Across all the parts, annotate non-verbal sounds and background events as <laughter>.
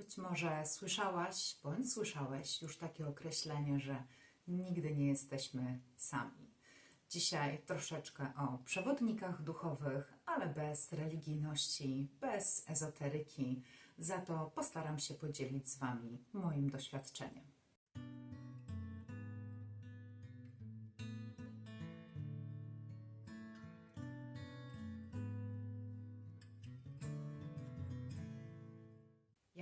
Być może słyszałaś bądź słyszałeś już takie określenie, że nigdy nie jesteśmy sami. Dzisiaj troszeczkę o przewodnikach duchowych, ale bez religijności, bez ezoteryki. Za to postaram się podzielić z Wami moim doświadczeniem.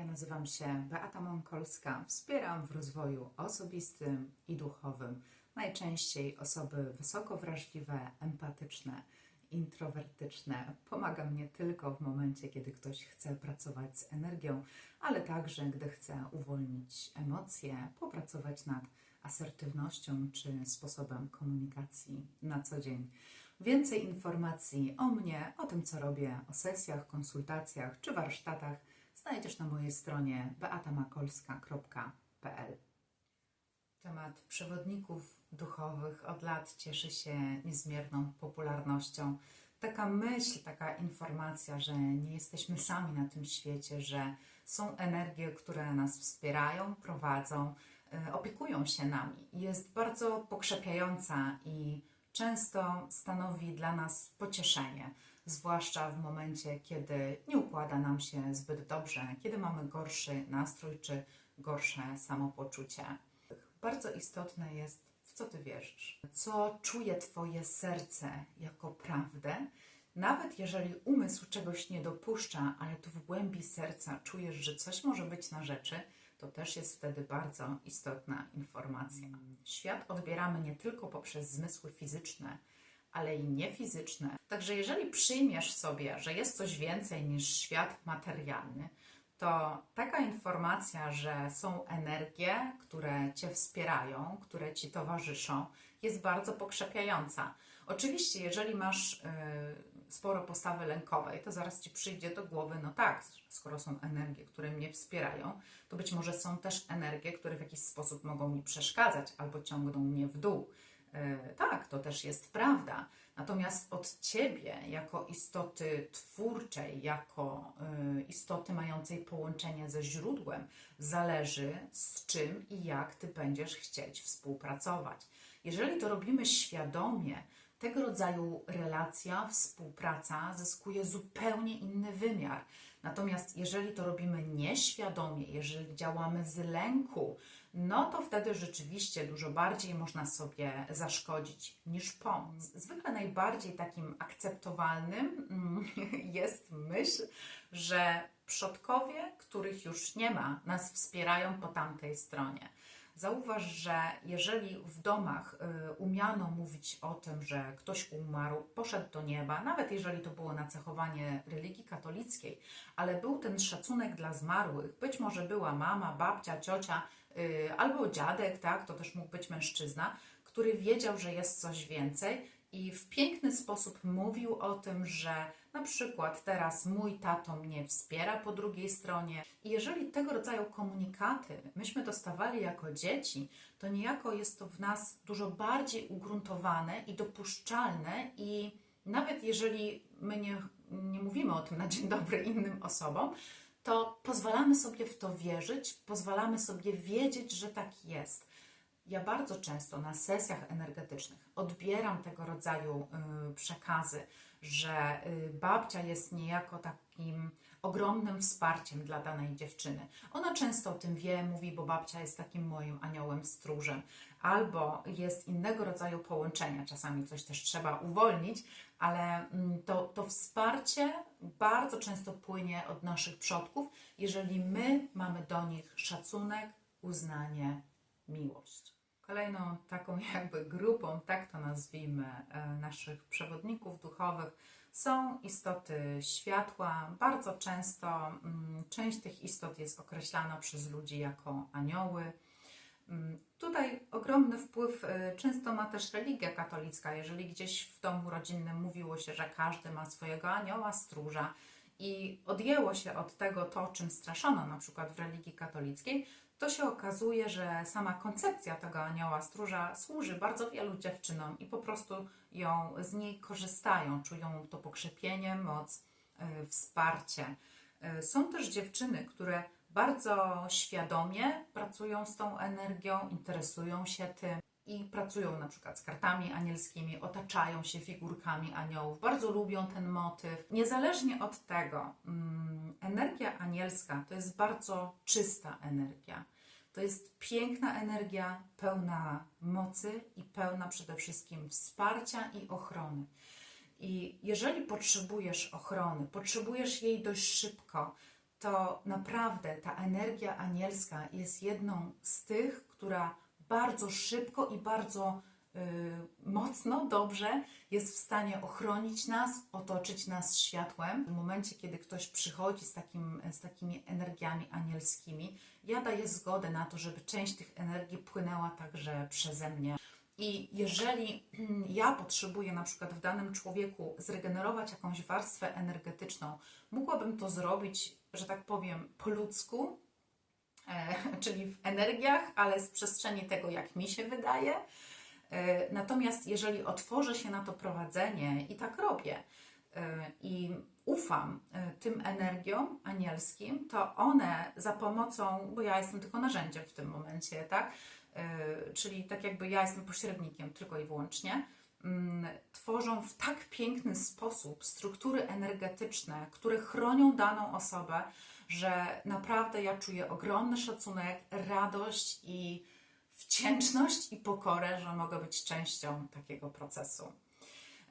Nazywam się Beata Mąkolska. Wspieram w rozwoju osobistym i duchowym najczęściej osoby wysoko wrażliwe, empatyczne, introwertyczne. Pomagam nie tylko w momencie, kiedy ktoś chce pracować z energią, ale także gdy chce uwolnić emocje, popracować nad asertywnością czy sposobem komunikacji na co dzień. Więcej informacji o mnie, o tym, co robię, o sesjach, konsultacjach czy warsztatach znajdziesz na mojej stronie beatamakolska.pl. Temat przewodników duchowych od lat cieszy się niezmierną popularnością. Taka myśl, taka informacja, że nie jesteśmy sami na tym świecie, że są energie, które nas wspierają, prowadzą, e, opiekują się nami, jest bardzo pokrzepiająca i często stanowi dla nas pocieszenie, zwłaszcza w momencie, kiedy nie układa nam się zbyt dobrze, kiedy mamy gorszy nastrój czy gorsze samopoczucie. Bardzo istotne jest, w co ty wierzysz, co czuje Twoje serce jako prawdę. Nawet jeżeli umysł czegoś nie dopuszcza, ale tu w głębi serca czujesz, że coś może być na rzeczy, to też jest wtedy bardzo istotna informacja. Świat odbieramy nie tylko poprzez zmysły fizyczne, ale i niefizyczne. Także jeżeli przyjmiesz sobie, że jest coś więcej niż świat materialny, to taka informacja, że są energie, które Cię wspierają, które Ci towarzyszą, jest bardzo pokrzepiająca. Oczywiście, jeżeli masz y, sporo postawy lękowej, to zaraz Ci przyjdzie do głowy, no tak, skoro są energie, które mnie wspierają, to być może są też energie, które w jakiś sposób mogą mi przeszkadzać albo ciągną mnie w dół. Y, tak, to też jest prawda. Natomiast od ciebie, jako istoty twórczej, jako y, istoty mającej połączenie ze źródłem, zależy z czym i jak ty będziesz chcieć współpracować. Jeżeli to robimy świadomie, tego rodzaju relacja, współpraca zyskuje zupełnie inny wymiar. Natomiast jeżeli to robimy nieświadomie, jeżeli działamy z lęku, no to wtedy rzeczywiście dużo bardziej można sobie zaszkodzić niż pomóc. Zwykle najbardziej takim akceptowalnym mm, <laughs> jest myśl, że przodkowie, których już nie ma, nas wspierają po tamtej stronie. Zauważ, że jeżeli w domach y, umiano mówić o tym, że ktoś umarł, poszedł do nieba, nawet jeżeli to było nacechowanie religii katolickiej, ale był ten szacunek dla zmarłych, być może była mama, babcia, ciocia y, albo dziadek, tak, to też mógł być mężczyzna, który wiedział, że jest coś więcej i w piękny sposób mówił o tym, że na przykład teraz mój tato mnie wspiera po drugiej stronie. I jeżeli tego rodzaju komunikaty myśmy dostawali jako dzieci, to niejako jest to w nas dużo bardziej ugruntowane i dopuszczalne i nawet jeżeli my nie, nie mówimy o tym na dzień dobry innym osobom, to pozwalamy sobie w to wierzyć, pozwalamy sobie wiedzieć, że tak jest. Ja bardzo często na sesjach energetycznych odbieram tego rodzaju y, przekazy, że y, babcia jest niejako takim ogromnym wsparciem dla danej dziewczyny. Ona często o tym wie, mówi, bo babcia jest takim moim aniołem stróżem, albo jest innego rodzaju połączenia. Czasami coś też trzeba uwolnić, ale mm, to, to wsparcie bardzo często płynie od naszych przodków, jeżeli my mamy do nich szacunek, uznanie, miłość. Kolejną taką <laughs> jakby grupą, tak to nazwijmy, e, naszych przewodników duchowych są istoty światła. Bardzo często mm, część tych istot jest określana przez ludzi jako anioły. Mm, Tutaj ogromny wpływ e, często ma też religia katolicka. Jeżeli gdzieś w domu rodzinnym mówiło się, że każdy ma swojego anioła, stróża, i odjęło się od tego to, czym straszono na przykład w religii katolickiej, to się okazuje, że sama koncepcja tego anioła stróża służy bardzo wielu dziewczynom i po prostu ją z niej korzystają, czują to pokrzepienie, moc, y, wsparcie. Y, Są też dziewczyny, które bardzo świadomie pracują z tą energią, interesują się tym i pracują na przykład z kartami anielskimi, otaczają się figurkami aniołów, bardzo lubią ten motyw. Niezależnie od tego, mm, energia anielska to jest bardzo czysta energia. To jest piękna energia, pełna mocy i pełna przede wszystkim wsparcia i ochrony. I jeżeli potrzebujesz ochrony, potrzebujesz jej dość szybko, to naprawdę ta energia anielska jest jedną z tych, która bardzo szybko i bardzo y, mocno, dobrze jest w stanie ochronić nas, otoczyć nas światłem. W momencie, kiedy ktoś przychodzi z, takim, z takimi energiami anielskimi, ja daję zgodę na to, żeby część tych energii płynęła także przeze mnie. I jeżeli ja potrzebuję na przykład w danym człowieku zregenerować jakąś warstwę energetyczną, mogłabym to zrobić, że tak powiem, po ludzku, <laughs> czyli w energiach, ale z przestrzeni tego, jak mi się wydaje. E, natomiast jeżeli otworzę się na to prowadzenie i tak robię, e, i ufam e, tym energiom anielskim, to one za pomocą, bo ja jestem tylko narzędziem w tym momencie, tak? E, czyli tak jakby ja jestem pośrednikiem tylko i wyłącznie, mm, tworzą w tak piękny sposób struktury energetyczne, które chronią daną osobę, że naprawdę ja czuję ogromny szacunek, radość i wdzięczność i pokorę, że mogę być częścią takiego procesu.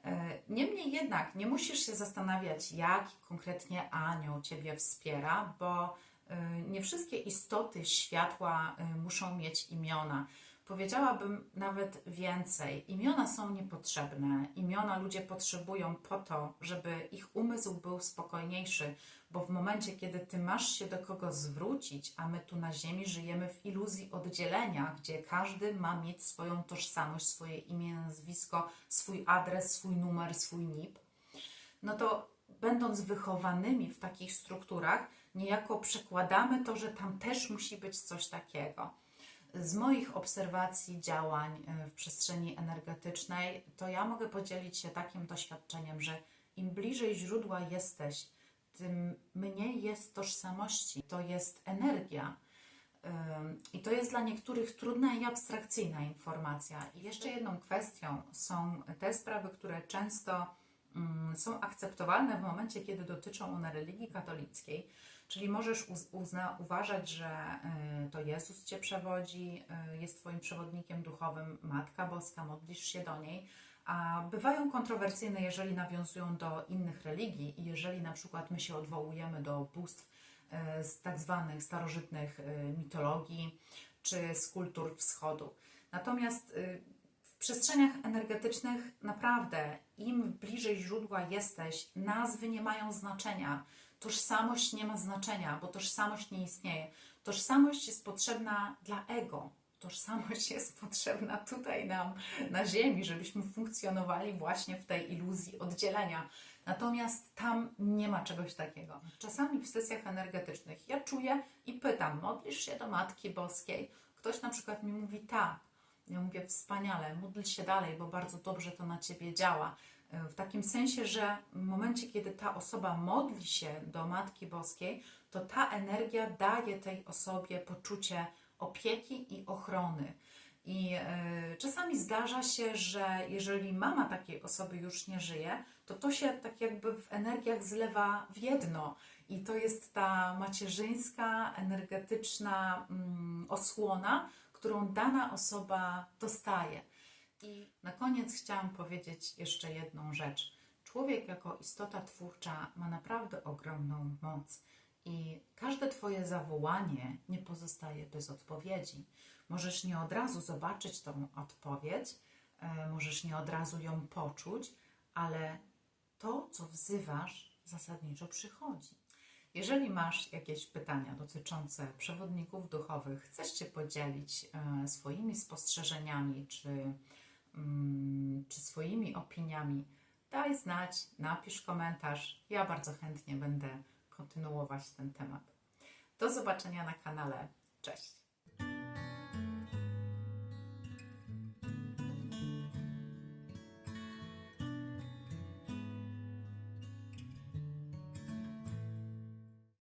E, Niemniej jednak nie musisz się zastanawiać, jaki konkretnie anioł Ciebie wspiera, bo e, nie wszystkie istoty światła e, muszą mieć imiona. Powiedziałabym nawet więcej. Imiona są niepotrzebne. Imiona ludzie potrzebują po to, żeby ich umysł był spokojniejszy, bo w momencie, kiedy ty masz się do kogo zwrócić, a my tu na Ziemi żyjemy w iluzji oddzielenia, gdzie każdy ma mieć swoją tożsamość, swoje imię, nazwisko, swój adres, swój numer, swój NIP, no to będąc wychowanymi w takich strukturach, niejako przekładamy to, że tam też musi być coś takiego. Z moich obserwacji działań e, w przestrzeni energetycznej, to ja mogę podzielić się takim doświadczeniem, że im bliżej źródła jesteś, tym mniej jest tożsamości, to jest energia. Ym, I to jest dla niektórych trudna i abstrakcyjna informacja. I jeszcze jedną kwestią są te sprawy, które często mm, są akceptowalne w momencie, kiedy dotyczą one religii katolickiej. Czyli możesz uz- uzna- uważać, że y, to Jezus cię przewodzi, y, jest Twoim przewodnikiem duchowym, Matka Boska, modlisz się do niej, a bywają kontrowersyjne, jeżeli nawiązują do innych religii i jeżeli na przykład my się odwołujemy do bóstw e, z tak zwanych starożytnych mitologii czy z kultur wschodu. Natomiast w przestrzeniach energetycznych naprawdę im bliżej źródła jesteś, nazwy nie mają znaczenia. Tożsamość nie ma znaczenia, bo tożsamość nie istnieje. Tożsamość jest potrzebna dla ego, tożsamość <laughs> jest potrzebna tutaj nam na Ziemi, żebyśmy funkcjonowali właśnie w tej iluzji oddzielenia. Natomiast tam nie ma czegoś takiego. Czasami w sesjach energetycznych ja czuję i pytam, modlisz się do Matki Boskiej? Ktoś na przykład mi mówi tak. Ja mówię, wspaniale, módl się dalej, bo bardzo dobrze to na Ciebie działa. W takim sensie, że w momencie, kiedy ta osoba modli się do Matki Boskiej, to ta energia daje tej osobie poczucie opieki i ochrony. I e, czasami zdarza się, że jeżeli mama takiej osoby już nie żyje, to to się tak jakby w energiach zlewa w jedno. I to jest ta macierzyńska, energetyczna mm, osłona, którą dana osoba dostaje. I na koniec chciałam powiedzieć jeszcze jedną rzecz. Człowiek jako istota twórcza ma naprawdę ogromną moc. I każde Twoje zawołanie nie pozostaje bez odpowiedzi. Możesz nie od razu zobaczyć tą odpowiedź, e, możesz nie od razu ją poczuć, ale to, co wzywasz, zasadniczo przychodzi. Jeżeli masz jakieś pytania dotyczące przewodników duchowych, chcesz się podzielić e, swoimi spostrzeżeniami czy, czy swoimi opiniami, daj znać, napisz komentarz. Ja bardzo chętnie będę kontynuować ten temat. Do zobaczenia na kanale. Cześć!